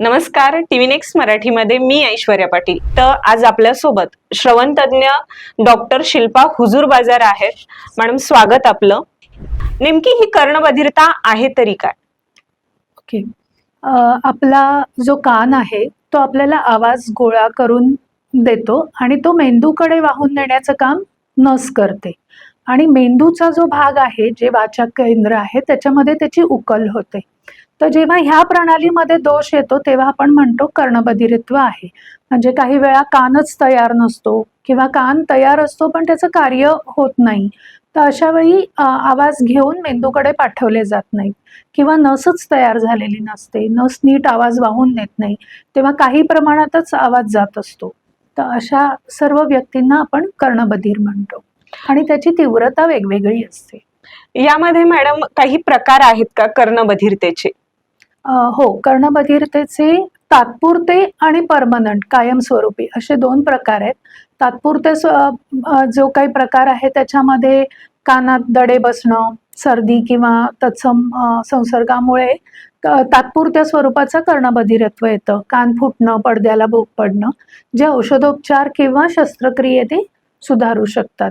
नमस्कार TV next मराठीमध्ये मी ऐश्वर्या पाटील. तर आज आपल्यासोबत श्रवण तज्ञ डॉक्टर शिल्पा हुजूर बाजार आहेत. मॅडम स्वागत आपलं. नेमकी ही कर्णबधिरता आहे तरी काय? ओके आपला जो कान आहे तो आपल्याला आवाज गोळा करून देतो आणि तो मेंदूकडे वाहून नेण्याचं काम नस करते. आणि मेंदूचा जो भाग आहे जे वाचक केंद्र आहे त्याच्यामध्ये त्याची उकल होते. तर जेव्हा ह्या प्रणालीमध्ये दोष येतो तेव्हा आपण म्हणतो कर्णबधिरत्व आहे. म्हणजे काही वेळा कानच तयार नसतो किंवा कान तयार असतो पण त्याचं कार्य होत नाही. तर अशा वेळी आवाज घेऊन मेंदूकडे पाठवले जात नाहीत. किंवा नसच तयार झालेली नसते नस नीट आवाज वाहून नेत नाही तेव्हा काही प्रमाणातच आवाज जात असतो. तर अशा सर्व व्यक्तींना आपण कर्णबधीर म्हणतो. आणि त्याची तीव्रता वेगवेगळी असते. यामध्ये मॅडम काही प्रकार आहेत का कर्णबधिरतेचे? हो कर्णबधिरतेचे तात्पुरते आणि परमनंट कायमस्वरूपी असे दोन प्रकार आहेत. तात्पुरते स्व- जो काही प्रकार आहे त्याच्यामध्ये कानात दडे बसणं सर्दी किंवा तत्सम संसर्गामुळे तात्पुरत्या स्वरूपाचं कर्णबधिरत्व येतं. कान फुटणं पडद्याला भोग पडणं. जे औषधोपचार किंवा शस्त्रक्रियेने सुधारू शकतात.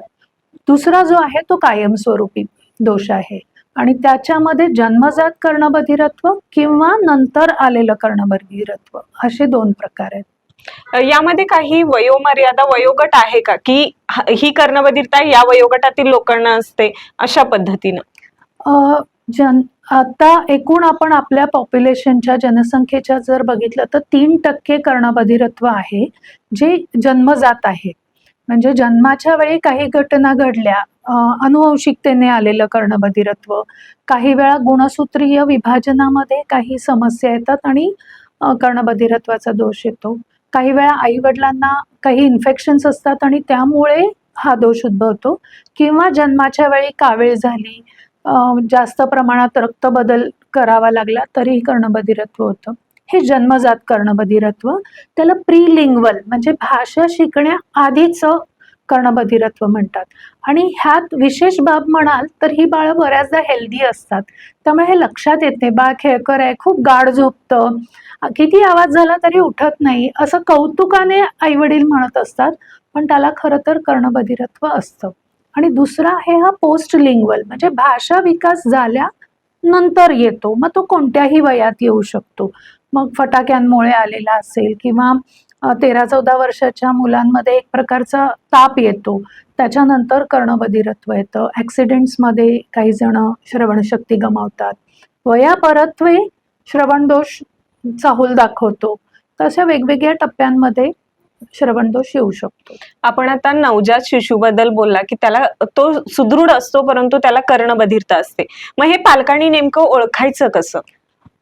दुसरा जो आहे तो कायमस्वरूपी दोष आहे. आणि त्याच्यामध्ये जन्मजात कर्णबधिरत्व किंवा नंतर आलेलं कर्णबधिरत्व असे दोन प्रकार आहेत. यामध्ये काही वयोमर्यादा वयोगट आहे का? की ह- कर्णबधिरता या वयोगटातील लोकांना असते अशा पद्धतीनं? जन आता एकूण आपण आपल्या पॉप्युलेशनच्या जनसंख्येच्या जर बघितलं तर तीन टक्के कर्णबधिरत्व आहे जे जन्मजात आहे. म्हणजे जन्माच्या वेळी काही घटना घडल्या अनुवंशिकतेने आलेलं कर्णबधिरत्व. काही वेळा गुणसूत्रीय विभाजनामध्ये काही समस्या येतात आणि कर्णबधिरत्वाचा दोष येतो. काही वेळा आई वडिलांना काही इन्फेक्शन्स असतात आणि त्यामुळे हा दोष उद्भवतो. किंवा जन्माच्या वेळी कावीळ झाली जास्त प्रमाणात रक्तबदल करावा लागला तरीही कर्णबधिरत्व होतं. हे जन्मजात कर्णबधिरत्व त्याला प्रीलिंग्वल म्हणजे भाषा शिकण्याआधीचं कर्णबधिरत्व म्हणतात. आणि ह्यात विशेष बाब म्हणाल तर ही बाळं बऱ्याचदा हेल्दी असतात. त्यामुळे हे लक्षात येते बाळ खेळकर आहे खूप गाढ झोपतं. किती आवाज झाला तरी उठत नाही. असं कौतुकाने आईवडील म्हणत असतात पण त्याला खरं तर कर्णबधिरत्व असतं. आणि दुसरा आहे हा पोस्ट लिंग्वल म्हणजे भाषा विकास झाल्या नंतर येतो. मग तो कोणत्याही वयात येऊ शकतो. मग फटाक्यांमुळे आलेला असेल किंवा तेरा चौदा वर्षाच्या मुलांमध्ये एक प्रकारचा ताप येतो. त्याच्यानंतर कर्णबधिरत्व येतं. ॲक्सिडेंट्समध्ये काही जण श्रवणशक्ती गमावतात. वयापरत्वे श्रवणदोष चाहूल दाखवतो. तशा वेगवेगळ्या टप्प्यांमध्ये श्रवणदोष येऊ शकतो. आपण आता नवजात शिशूबद्दल बोलला की त्याला तो सुदृढ असतो परंतु त्याला कर्णबधिरता असते. मग हे पालकांनी नेमकं ओळखायचं कसं?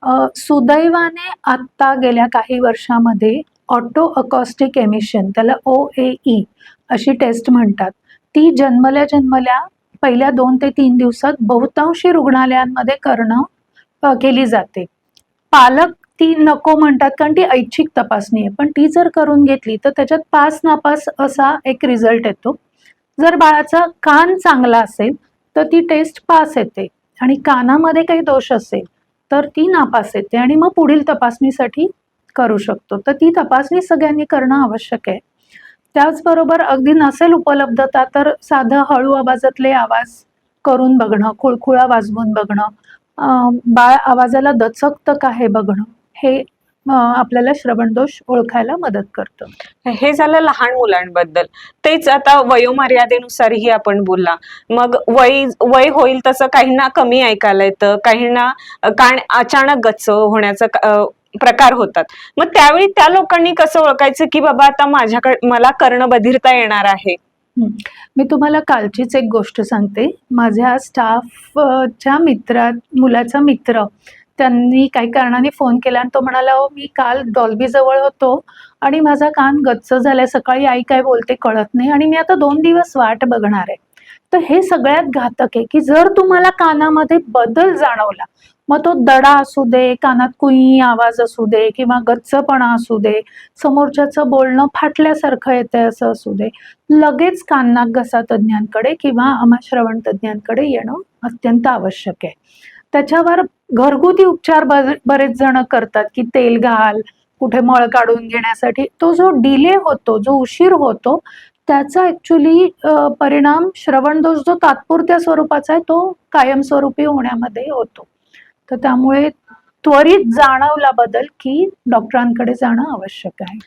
सुदैवाने आत्ता गेल्या काही वर्षामध्ये ऑटो अकॉस्टिक एमिशन त्याला ओ ए ई अशी टेस्ट म्हणतात. ती जन्मल्या जन्मल्या पहिल्या दोन ते तीन दिवसात बहुतांशी रुग्णालयांमध्ये करणं केली जाते. पालक ती नको म्हणतात कारण ती ऐच्छिक तपासणी आहे. पण ती जर करून घेतली तर त्याच्यात पास नापास असा एक रिझल्ट येतो. जर बाळाचा कान चांगला असेल तर ती टेस्ट पास येते. आणि कानामध्ये काही दोष असेल तर ती नापास येते आणि मग पुढील तपासणीसाठी करू शकतो. तर ती तपासणी सगळ्यांनी करणं आवश्यक आहे. त्याचबरोबर अगदी नसेल उपलब्धता तर साधं हळू आवाजातले आवाज करून बघणं खुळखुळा वाजवून बघणं बाळ आवाजाला दचकतं का हे बघणं हे आपल्याला श्रवणदोष ओळखायला मदत करतं. हे झालं लहान मुलांबद्दल. तेच आता वयोमर्यादेनुसारही आपण बोलला. मग वय वय होईल तसं काहींना कमी ऐकायला येतं काहींना कान अचानक गच्च होण्याचा प्रकार होतात. मग त्यावेळी त्या लोकांनी कसं ओळखायचं की बाबा आता माझ्याकडे मला कर्णबधिरता येणार आहे? मी तुम्हाला कालचीच एक गोष्ट सांगते. माझ्या स्टाफच्या मित्रा मुलाचा मित्र त्यांनी काही कारणाने फोन केला आणि तो म्हणाला हो मी काल डॉल्बी जवळ होतो आणि माझा कान गच्च झालाय. सकाळी आई काय बोलते कळत नाही आणि मी आता दोन दिवस वाट बघणार आहे. तर हे सगळ्यात घातक आहे की जर तुम्हाला कानामध्ये बदल जाणवला मग तो दडा असू दे कानात कुई आवाज असू दे किंवा गच्चपणा असू दे समोरच्याचं बोलणं फाटल्यासारखं येतंय असं असू दे लगेच काननाक घसा तज्ज्ञांकडे किंवा अमाश्रवण श्रवण तज्ज्ञांकडे येणं अत्यंत आवश्यक आहे. त्याच्यावर घरगुती उपचार बरेच जण करतात की तेल घाल कुठे मळ काढून घेण्यासाठी. तो जो डिले होतो जो उशीर होतो त्याचा ॲक्च्युली परिणाम श्रवण दोष जो तात्पुरत्या स्वरूपाचा आहे तो कायमस्वरूपी होण्यामध्ये होतो. तर त्यामुळे त्वरित जाणवला बदल की डॉक्टरांकडे जाणं आवश्यक आहे.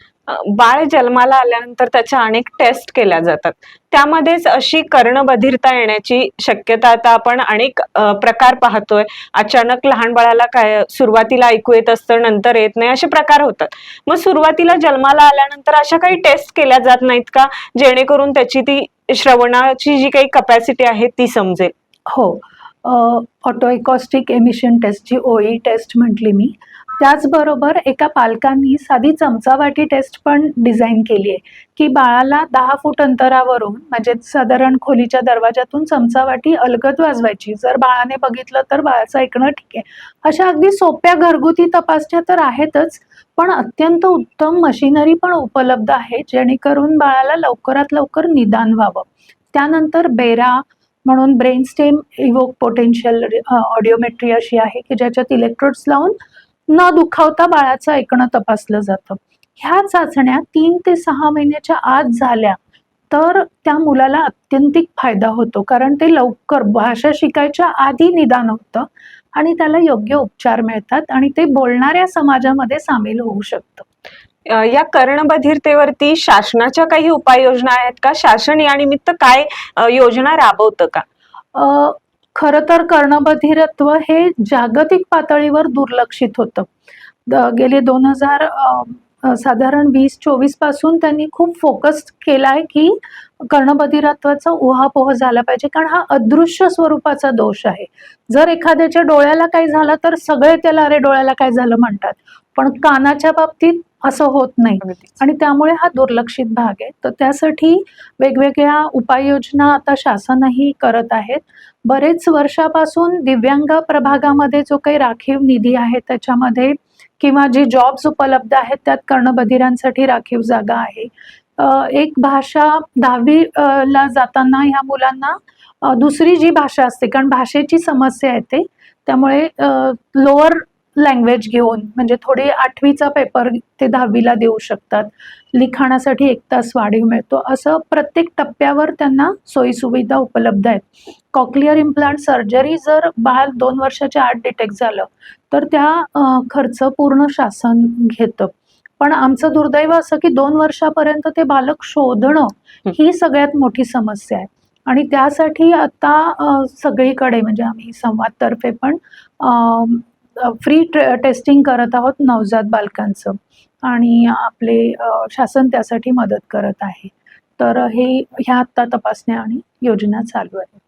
बाळ जन्माला आल्यानंतर त्याच्या अनेक टेस्ट केल्या जातात. त्यामध्येच अशी कर्णबधिरता येण्याची शक्यता आता आपण अनेक प्रकार पाहतोय. अचानक लहान बाळाला काय सुरुवातीला ऐकू येत असतं नंतर येत नाही असे प्रकार होतात. मग सुरुवातीला जन्माला आल्यानंतर अशा काही टेस्ट केल्या जात नाहीत का? जेणेकरून त्याची ती श्रवणाची जी काही कपॅसिटी आहे ती समजेल. हो. ऑटोइकॉस्टिक एमिशन टेस्ट जी ओई टेस्ट म्हटली मी त्याचबरोबर एका पालकांनी साधी चमचावाटी टेस्ट पण डिझाईन केली आहे की बाळाला दहा फूट अंतरावरून म्हणजे साधारण खोलीच्या दरवाजातून चमचावाटी अलगद वाजवायची. जर बाळाने बघितलं तर बाळाचं ऐकणं ठीक आहे. अशा अगदी सोप्या घरगुती तपासण्या तर आहेतच पण अत्यंत उत्तम मशिनरी पण उपलब्ध आहे जेणेकरून बाळाला लवकरात लवकर निदान व्हावं. त्यानंतर बेरा म्हणून brain stem evoked potential audiometry अशी आहे की ज्याच्यात इलेक्ट्रोड्स लावून न दुखावता बाळाचं ऐकणं तपासलं जातं. ह्या चाचण्या तीन ते सहा महिन्याच्या आत झाल्या तर त्या मुलाला अत्यंतिक फायदा होतो कारण ते लवकर भाषा शिकायच्या आधी निदान होतं आणि त्याला योग्य उपचार मिळतात आणि ते बोलणाऱ्या समाजामध्ये सामील होऊ शकतं. या कर्णबधिरतेवरती शासनाच्या काही उपाययोजना आहेत का? शासन या निमित्त काय योजना राबवतं का? अ, खरं तर कर्णबधिरत्व हे जागतिक पातळीवर दुर्लक्षित होतं. गेले दोन हजार साधारण वीस चोवीसपासून त्यांनी खूप फोकस केला आहे की कर्णबधिरत्वाचा उहापोह झाला पाहिजे कारण हा अदृश्य स्वरूपाचा दोष आहे. जर एखाद्याच्या डोळ्याला काही झालं तर सगळे त्याला अरे डोळ्याला काय झालं म्हणतात. पण कानाच्या बाबतीत असं होत नाही. आणि त्यामुळे हा दुर्लक्षित भाग आहे. तर त्यासाठी वेगवेगळ्या उपाययोजना आता शासनही करत आहेत. बरेच वर्षापासून दिव्यांग प्रभागामध्ये जो काही राखीव निधी आहे त्याच्यामध्ये किंवा जे जॉब्स उपलब्ध आहेत त्यात कर्णबधिरांसाठी राखीव जागा आहे. एक भाषा दहावी ला जाताना ह्या मुलांना दुसरी जी भाषा असते कारण भाषेची समस्या येते त्यामुळे लोअर लँग्वेज घेऊन म्हणजे थोडी आठवीचा पेपर ते दहावीला देऊ शकतात. लिखाणासाठी एक तास वाढीव मिळतो. असं प्रत्येक टप्प्यावर त्यांना सोयीसुविधा उपलब्ध आहेत. कॉक्लिअर इम्प्लांट सर्जरी जर बाळ दोन वर्षाच्या आत डिटेक्ट झालं तर त्या खर्च पूर्ण शासन घेतं. पण आमचं दुर्दैव असं की दोन वर्षापर्यंत ते बालक शोधणं ही सगळ्यात मोठी समस्या आहे. आणि त्यासाठी आता सगळीकडे म्हणजे आम्ही संवादतर्फे पण फ्री टेस्टिंग करत आहोत नवजात बालकांचं. आणि आपले शासन त्यासाठी मदत करत आहे. तर हे ह्या आत्ता तपासण्या आणि योजना चालू आहे.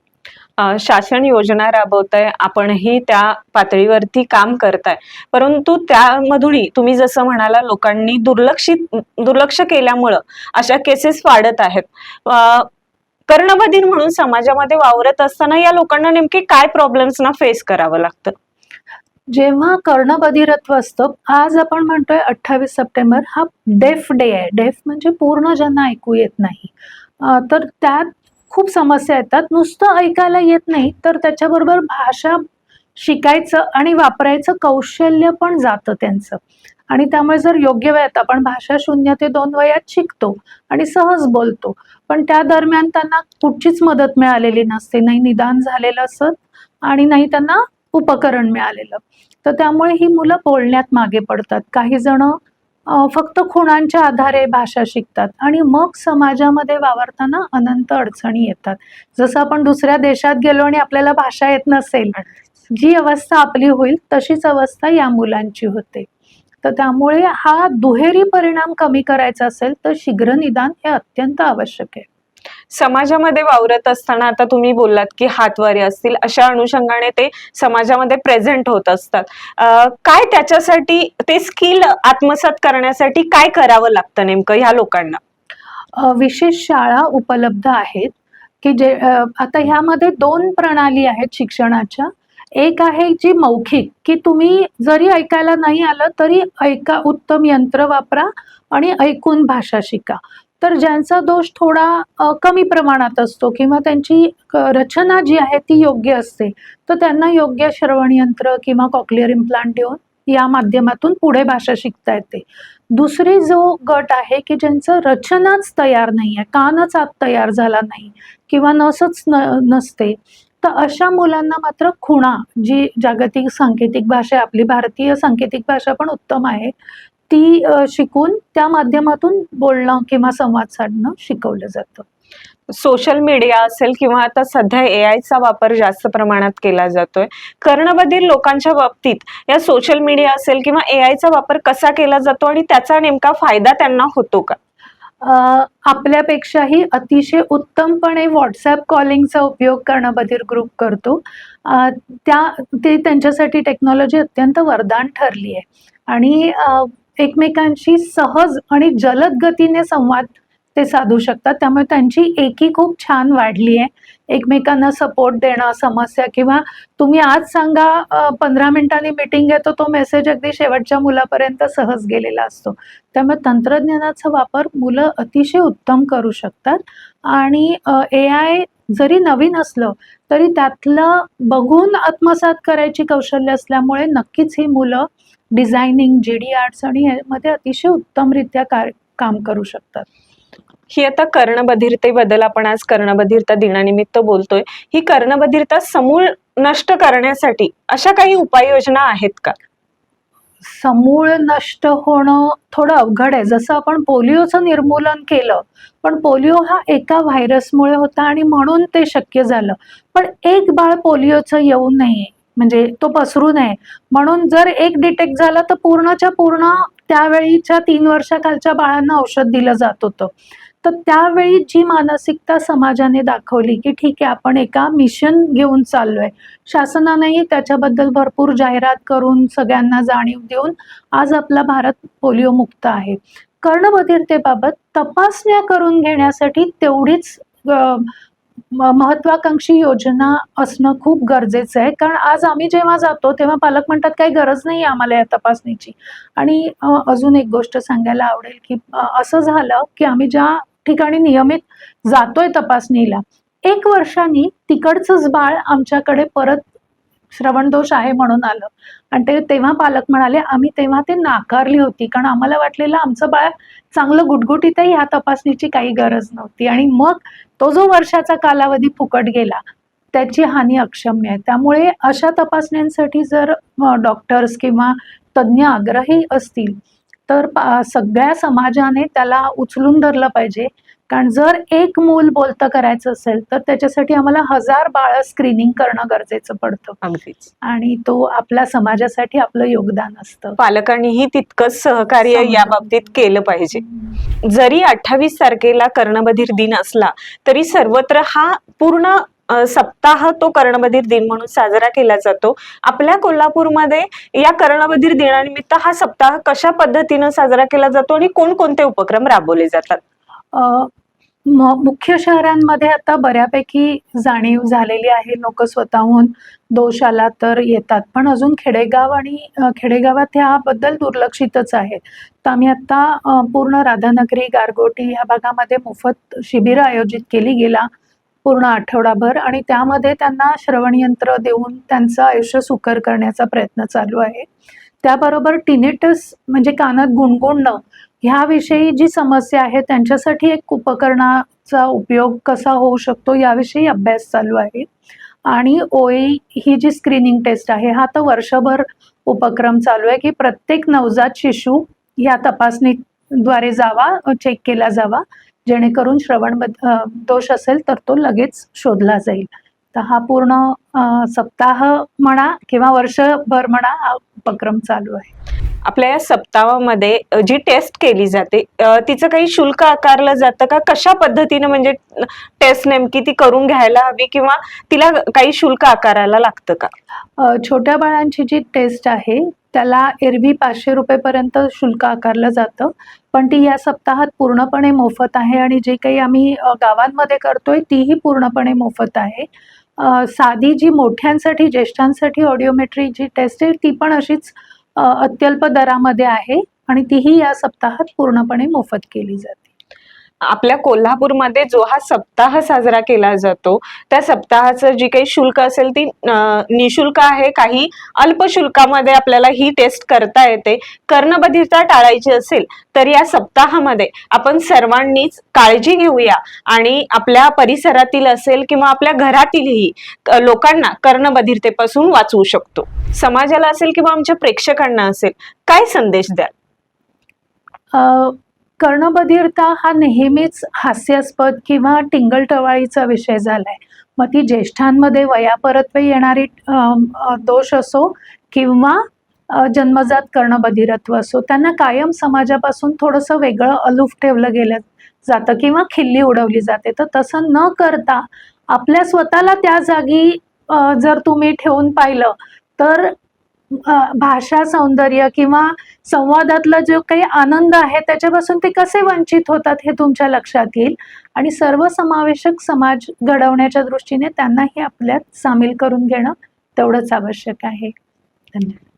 शासन योजना राबवत आहे आपणही त्या पातळीवरती काम करताय. परंतु त्यामधूनही तुम्ही जसं म्हणाला लोकांनी दुर्लक्षित दुर्लक्ष केल्यामुळं अशा केसेस वाढत आहेत. कर्णबधीर म्हणून समाजामध्ये वावरत असताना या लोकांना नेमके काय प्रॉब्लेम्सना फेस करावं लागतं? जेव्हा कर्णबधिरत्व असतं आज आपण म्हणतोय अठ्ठावीस सप्टेंबर हा डेफ डे आहे. डेफ म्हणजे पूर्ण ज्यांना ऐकू येत नाही. तर त्यात खूप समस्या येतात. नुसतं ऐकायला येत नाही तर त्याच्याबरोबर भाषा शिकायचं आणि वापरायचं कौशल्य पण जातं त्यांचं. आणि त्यामुळे जर योग्य वयात आपण भाषा शून्य ते दोन वयात शिकतो आणि सहज बोलतो पण त्या दरम्यान त्यांना कुठचीच मदत मिळालेली नसते. नाही निदान झालेलं असत आणि नाही त्यांना उपकरण मिळालेलं. तर त्यामुळे ही मुलं बोलण्यात मागे पडतात. काही जण फक्त खुणांच्या आधारे भाषा शिकतात आणि मग समाजामध्ये वावरताना अनंत अडचणी येतात. जसं आपण दुसऱ्या देशात गेलो आणि आपल्याला भाषा येत नसेल जी अवस्था आपली होईल तशीच अवस्था या मुलांची होते. तर त्यामुळे हा दुहेरी परिणाम कमी करायचा असेल तर शीघ्र निदान हे अत्यंत आवश्यक आहे. समाजामध्ये वावरत असताना आता तुम्ही बोललात की हातवारे असतील अशा अनुषंगाने ते समाजामध्ये प्रेझेंट होत असतात. काय त्याच्यासाठी ते स्किल आत्मसात करण्यासाठी काय करावं लागतं नेमकं ह्या लोकांना? विशेष शाळा उपलब्ध आहेत की जे आता ह्यामध्ये दोन प्रणाली आहेत शिक्षणाच्या. एक आहे जी मौखिक की तुम्ही जरी ऐकायला नाही आलं तरी ऐका उत्तम यंत्र वापरा आणि ऐकून भाषा शिका. तर ज्यांचा दोष थोडा कमी प्रमाणात असतो किंवा त्यांची रचना जी आहे ती योग्य असते तर त्यांना योग्य श्रवण यंत्र किंवा कॉक्लिअर इम्प्लांट देऊन या माध्यमातून पुढे भाषा शिकता येते. दुसरी जो गट आहे की ज्यांचं रचनाच तयार नाही आहे कानच आत तयार झाला नाही किंवा नसच न नसते तर अशा मुलांना मात्र खुणा जी जागतिक सांकेतिक भाषा आपली भारतीय सांकेतिक भाषा पण उत्तम आहे ती शिकून त्या माध्यमातून बोलणं किंवा संवाद साधणं शिकवलं जातं. सोशल मीडिया असेल किंवा आता सध्या ए चा वापर जास्त प्रमाणात केला जातोय कर्णबधीर लोकांच्या बाबतीत या सोशल मीडिया असेल किंवा ए चा वापर कसा केला जातो आणि त्याचा नेमका फायदा त्यांना होतो का? आपल्यापेक्षाही अतिशय उत्तमपणे व्हॉट्सॲप कॉलिंगचा उपयोग कर्णबधीर ग्रुप करतो. त्या ते त्यांच्यासाठी टेक्नॉलॉजी अत्यंत वरदान ठरली आहे. आणि एकमेकांशी सहज आणि जलद गतीने संवाद ते साधू शकतात. त्यामुळे त्यांची एकी खूप छान वाढली आहे. एकमेकांना सपोर्ट देणं समस्या किंवा तुम्ही आज सांगा पंधरा मिनिटांनी मिटिंग आहे तर तो मेसेज अगदी शेवटच्या मुलापर्यंत सहज गेलेला असतो. त्यामुळे तंत्रज्ञानाचा वापर मुलं अतिशय उत्तम करू शकतात. आणि ए आय जरी नवीन असलं तरी त्यातलं बघून आत्मसात करायची कौशल्य असल्यामुळे नक्कीच ही मुलं डिझायनिंग जी डी आर्ट्स आणि यामध्ये अतिशय उत्तमरित्या कार काम करू शकतात. ही आता कर्णबधिरतेबद्दल आपण आज कर्णबधिरता दिनानिमित्त बोलतोय. ही कर्णबधिरता समूळ नष्ट करण्यासाठी अशा काही उपाययोजना आहेत का? समूळ नष्ट होणं थोडं अवघड आहे. जसं आपण पोलिओचं निर्मूलन केलं पण पोलिओ हा एका व्हायरसमुळे होता आणि म्हणून ते शक्य झालं. पण एक बाळ पोलिओचं येऊ नये म्हणजे तो पसरू नये. म्हणून जर एक डिटेक्ट झाला तर पूर्णच्या पूर्ण त्यावेळीच्या तीन वर्षाखालच्या बाळांना औषध दिलं जात होतं. तर त्यावेळी जी मानसिकता समाजाने दाखवली की ठीक आहे आपण एका मिशन घेऊन चाललोय. शासनानेही त्याच्याबद्दल भरपूर जाहिरात करून सगळ्यांना जाणीव देऊन आज आपला भारत पोलिओ मुक्त आहे. कर्णबधिरतेबाबत तपासण्या करून घेण्यासाठी तेवढीच महत्वाकांक्षी योजना असणं खूप गरजेचं आहे. कारण आज आम्ही जेव्हा जातो तेव्हा पालक म्हणतात काही गरज नाही आम्हाला या तपासणीची. आणि अजून एक गोष्ट सांगायला आवडेल की असं झालं की आम्ही ज्या ठिकाणी नियमित जातोय तपासणीला एक वर्षांनी तिकडचंच बाळ आमच्याकडे परत श्रवण दोष आहे म्हणून आलं. आणि ते तेव्हा पालक म्हणाले आम्ही तेव्हा ते नाकारली होती कारण आम्हाला वाटलेलं आमचं बाळ चांगलं गुटगुटीत आहे ह्या तपासणीची काही गरज नव्हती. आणि मग तो जो वर्षाचा कालावधी फुकट गेला त्याची हानी अक्षम्य आहे. त्यामुळे अशा तपासण्यांसाठी जर डॉक्टर्स किंवा तज्ज्ञ आग्रही असतील तर सगळ्या समाजाने त्याला उचलून धरलं पाहिजे. कारण जर एक मूल बोलतं करायचं असेल तर त्याच्यासाठी आम्हाला हजार बाळ स्क्रीनिंग करणं गरजेचं पडतं. अगदीच. आणि तो आपल्या समाजासाठी आपलं योगदान असतं. पालकांनीही तितकंच सहकार्य या. बाबतीत केलं पाहिजे. जरी अठ्ठावीस तारखेला कर्णबधीर दिन असला तरी सर्वत्र हा पूर्ण सप्ताह तो कर्णबधीर दिन म्हणून साजरा केला जातो. आपल्या कोल्हापूरमध्ये या कर्णबधीर दिनानिमित्त हा सप्ताह कशा पद्धतीनं साजरा केला जातो आणि कोणकोणते उपक्रम राबवले जातात? मुख्य शहरांमध्ये आता बऱ्यापैकी जाणीव झालेली आहे. लोक स्वतःहून दोष आला तर येतात पण अजून खेडेगाव आणि खेडेगावात ह्याबद्दल दुर्लक्षितच आहे तर आम्ही आता पूर्ण राधानगरी गारगोटी या भागामध्ये मोफत शिबिरं आयोजित केली गेला पूर्ण आठवडाभर आणि त्यामध्ये त्यांना श्रवणयंत्र देऊन त्यांचं आयुष्य सुकर करण्याचा प्रयत्न चालू आहे. त्याबरोबर टिनेटस म्हणजे कानात गुणगुणणं ह्याविषयी जी समस्या आहे त्यांच्यासाठी एक उपकरणाचा उपयोग कसा होऊ शकतो याविषयी अभ्यास चालू आहे. आणि ओई ही जी स्क्रीनिंग टेस्ट आहे हा तर वर्षभर उपक्रम चालू आहे की प्रत्येक नवजात शिशू या तपासणीद्वारे जावा चेक केला जावा. जेणेकरून श्रवण दोष असेल तर तो लगेच शोधला जाईल. तर हा पूर्ण सप्ताह म्हणा किंवा वर्षभर म्हणा हा उपक्रम चालू आहे. आपल्या या सप्ताहामध्ये जी टेस्ट केली जाते तिचं काही शुल्क आकारलं जातं का? कशा पद्धतीने म्हणजे टेस्ट नेमकी ती करून घ्यायला हवी किंवा तिला काही शुल्क आकारायला लागतं का? छोट्या बाळांची जी टेस्ट आहे त्याला एरवी पाचशे रुपयेपर्यंत शुल्क आकारलं जातं. पण ती या सप्ताहात पूर्णपणे मोफत आहे आणि जे काही आम्ही गावांमध्ये करतोय तीही पूर्णपणे मोफत आहे. साधी जी मोठ्यांसाठी ज्येष्ठांसाठी ऑडिओमेट्री जी टेस्ट आहे ती पण अशीच अत्यल्प दरामध्ये आहे आणि तीही या सप्ताहात पूर्णपणे मोफत केली जाते. आपल्या कोल्हापूरमध्ये जो हा सप्ताह साजरा केला जातो त्या सप्ताहाचं जी काही शुल्क असेल ती अं, निशुल्क आहे काही अल्प शुल्कामध्ये आपल्याला ही टेस्ट करता येते. कर्णबधिरता टाळायची असेल तर या सप्ताहामध्ये आपण सर्वांनीच काळजी घेऊया. आणि आपल्या परिसरातील असेल किंवा आपल्या घरातीलही लोकांना कर्णबधिरतेपासून वाचवू शकतो. समाजाला असेल किंवा आमच्या प्रेक्षकांना असेल काय संदेश द्या कर्णबधिरता हा नेहमीच हास्यास्पद किंवा टिंगलटवाळीचा विषय झालाय. मग ती ज्येष्ठांमध्ये वयापरत्वे येणारी दोष असो किंवा जन्मजात कर्णबधिरत्व असो त्यांना कायम समाजापासून थोडंसं वेगळं अलूफ ठेवलं गेलं जातं किंवा खिल्ली उडवली जाते. तर तसं न करता आपल्या स्वतःला त्या जागी जर तुम्ही ठेवून पाहिलं तर भाषा सौंदर्य किंवा संवादातला जो काही आनंद आहे त्याच्यापासून ते कसे वंचित होतात हे तुमच्या लक्षात येईल. आणि सर्वसमावेशक समाज घडवण्याच्या दृष्टीने त्यांनाही आपल्यात सामील करून घेणं तेवढंच आवश्यक आहे. धन्यवाद.